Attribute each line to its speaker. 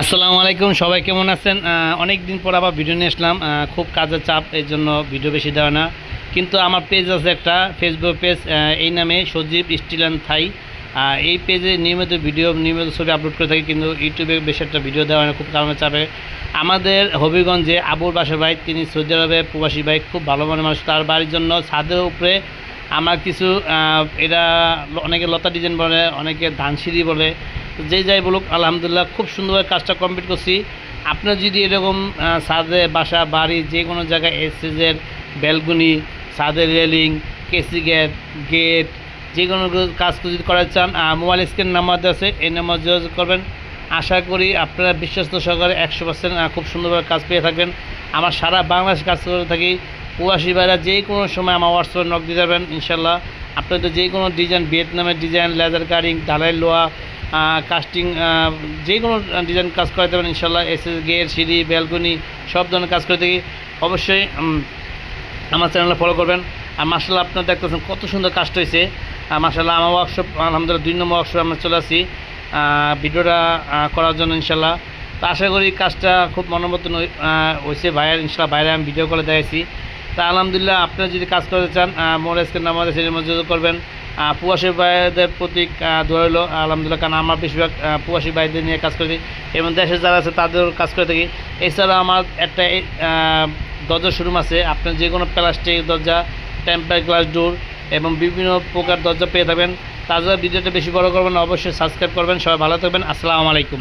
Speaker 1: আসসালামু আলাইকুম, সবাই কেমন আছেন? অনেক দিন পর আবার ভিডিও নিয়ে আসলাম। খুব কাজের চাপ এর জন্য ভিডিও বেশি দেওয়া না। কিন্তু আমার পেজ আছে একটা ফেসবুক পেজ এই নামে সজীব স্টিল অ্যান্ড থাই। এই পেজে নিয়মিত ভিডিও নিয়মিত ছবি আপলোড করে থাকি, কিন্তু ইউটিউবে বেশি একটা ভিডিও দেওয়া হয় না, খুব কারণে চাপে। আমাদের হবিগঞ্জে আবুর বাসা ভাই, তিনি সৌদি আরবে প্রবাসী ভাই, খুব ভালো মনের মানুষ। তার বাড়ির জন্য ছাদের উপরে আমার কিছু এরা অনেকে লতা ডিজাইন বলে, অনেকে ধানসিঁড়ি বলে। তো যেই বলুক, আলহামদুলিল্লাহ খুব সুন্দরভাবে কাজটা কমপ্লিট করছি। আপনার যদি এরকম ছাদে বাসা, বাড়ি যে কোনো জায়গায় এসেজের ব্যালকনি ছাদের রেলিং, কেসি গেট গেট, যে কোনো কাজ যদি করাতে চান মোবাইল স্ক্রিন নাম্বার আছে, এই নাম্বার যোগাযোগ করবেন। আশা করি আপনারা বিশ্বস্ত সহকারে একশো পার্সেন্ট খুব সুন্দরভাবে কাজ পেয়ে থাকবেন। আমার সারা বাংলাদেশ কাজ করে থাকি। প্রবাসী ভাইরা যে কোনো সময় আমার হোয়াটসঅ্যাপে নক দিয়ে যাবেন, ইনশাল্লাহ। আপনাদের যে কোনো ডিজাইন ভিয়েতনামের ডিজাইন লেজার কারিং ঢালাই লোয়া কাস্টিং যে কোনো ডিজাইন কাজ করাতে পারেন ইনশাল্লাহ এস এস গেট, সিঁড়ি, ব্যালকনি, সব ধরনের কাজ করে থাকি। অবশ্যই আমার চ্যানেলটা ফলো করবেন। আর মার্শাল্লাহ আপনারা দেখতেছেন কত সুন্দর কাজটা হয়েছে। আর মার্শাল্লাহ আমার ওয়ার্কশপ আলহামদুলিল্লাহ, দুই নম্বর ওয়ার্কশপে আমরা চলে আসি ভিডিওটা করার জন্য ইনশাল্লাহ তো আশা করি কাজটা খুব মনোমতন হয়েছে। ভাইয়ের ইনশাল্লাহ বাইরে আমি ভিডিও করে দেখাইছি। তা আলহামদুলিল্লাহ, আপনারা যদি কাজ করতে চান মোর এসকে নাম আছে সেটার মধ্যে করবেন। প্রবাসী ভাইদের প্রতি ধরলো আলহামদুলিল্লাহ, কারণ আমার বেশিরভাগ প্রবাসী ভাইদের নিয়ে কাজ করে থাকি এবং দেশে যারা আছে তাদের কাজ করে থাকি। এছাড়া আমার একটা দরজা শোরুম আছে। আপনার যে কোনো প্লাস্টিক দরজা টেম্পার গ্লাস ডোর এবং বিভিন্ন প্রকার দরজা পেয়ে থাকবেন। তাছাড়া ভিডিওটা বেশি বড় করবেন অবশ্যই সাবস্ক্রাইব করবেন। সবাই ভালো থাকবেন। আসসালামু আলাইকুম।